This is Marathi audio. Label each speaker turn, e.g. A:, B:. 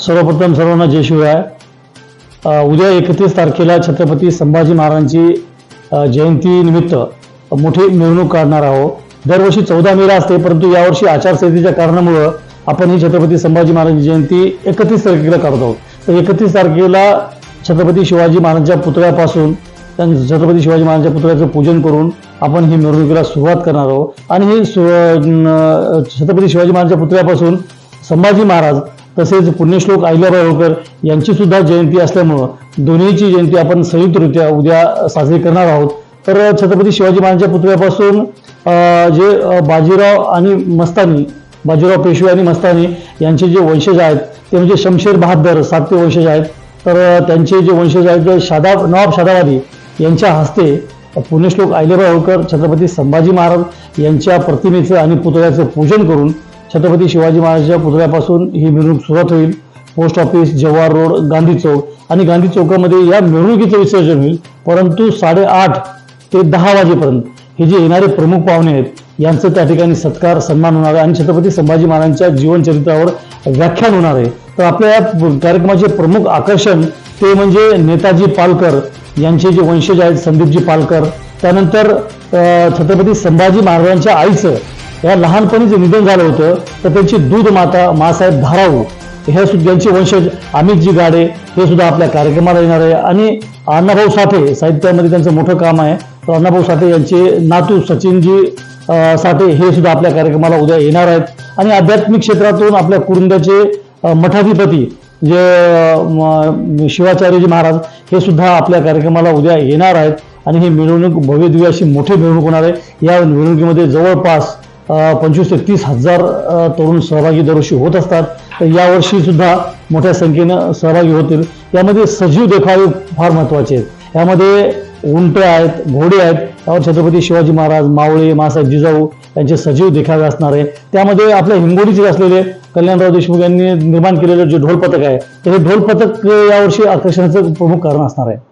A: सर्वप्रथम सर्वांना जय शिवराय. उद्या एकतीस तारखेला छत्रपती संभाजी महाराजांची जयंतीनिमित्त मोठी मिरवणूक काढणार आहोत. दरवर्षी चौदा मेला असते परंतु यावर्षी आचारसंहितेच्या कारणामुळं आपण ही छत्रपती संभाजी महाराजांची जयंती एकतीस तारखेला काढत आहोत. तर एकतीस तारखेला छत्रपती शिवाजी महाराजांच्या पुतळ्यापासून छत्रपती शिवाजी महाराजांच्या पुतळ्याचं पूजन करून आपण ही मिरवणुकीला सुरुवात करणार आहोत. आणि ही सु छत्रपती शिवाजी महाराजांच्या पुतळ्यापासून संभाजी महाराज तसेच पुण्यश्लोक अहिल्याबाई होळकर यांची सुद्धा जयंती असल्यामुळं दोन्हीची जयंती आपण संयुक्तरित्या उद्या साजरी करणार आहोत. तर छत्रपती शिवाजी महाराजांच्या पुतळ्यापासून जे बाजीराव आणि मस्तानी बाजीराव पेशवे आणि मस्तानी यांचे जे वंशज आहेत ते म्हणजे शमशेर बहादर सातवे वंशज आहेत. तर त्यांचे जे वंशज आहेत ते शादा नवाब शादावादी यांच्या हस्ते पुण्यश्लोक अहिल्याबाई होळकर छत्रपती संभाजी महाराज यांच्या प्रतिमेचं आणि पुतळ्याचं पूजन करून छत्रपती शिवाजी महाराजांच्या पुतळ्यापासून ही मिरवणूक सुरुवात होईल. Post office Jawahar road Gandhi Chowk. आणि गांधी चौकामध्ये या मिरवणुकीचं विसर्जन होईल. परंतु साडेआठ ते दहा वाजेपर्यंत हे जे येणारे प्रमुख पाहुणे आहेत यांचं त्या ठिकाणी सत्कार सन्मान होणार आहे. आणि छत्रपती संभाजी महाराजांच्या जीवनचरित्रावर व्याख्यान होणार आहे. तर आपल्या या कार्यक्रमाचे प्रमुख आकर्षण ते म्हणजे नेताजी पालकर. यांचे जे वंशज आहेत संदीपजी पालकर. त्यानंतर छत्रपती संभाजी महाराजांच्या आईचं या लहानपणी जे निधन झालं होतं तर त्यांची दूध माता मासाहेब धाराऊ ह्या सुद्धा वंशज अमितजी गाडे हे सुद्धा आपल्या कार्यक्रमाला येणार आहे. आणि अण्णाभाऊ साठे साहित्यामध्ये त्यांचं मोठं काम आहे. तर अण्णाभाऊ साठे यांचे नातू सचिनजी साठे हे सुद्धा आपल्या कार्यक्रमाला उद्या येणार आहेत. आणि आध्यात्मिक क्षेत्रातून आपल्या कुरुंदाचे मठाधिपती जे शिवाचार्यजी महाराज हे सुद्धा आपल्या कार्यक्रमाला उद्या येणार आहेत. आणि ही मिरवणूक भव्यदिव्य अशी मोठी मिरवणूक होणार आहे. या मिरवणुकीमध्ये जवळपास पंचवीस ते तीस हजार तरुण सहभागी दरवर्षी होत असतात. तर यावर्षी सुद्धा मोठ्या संख्येनं सहभागी होतील. यामध्ये सजीव देखावे फार महत्त्वाचे आहेत. यामध्ये उंटे आहेत घोडे आहेत. त्यावर छत्रपती शिवाजी महाराज मावळे मासाहेब जिजाऊ यांचे सजीव देखावे असणार आहे. त्यामध्ये आपल्या हिंगोलीचे असलेले कल्याणराव देशमुख यांनी निर्माण केलेलं जे ढोल पथक आहे तर हे ढोल पथक यावर्षी आकर्षणाचं प्रमुख कारण असणार आहे.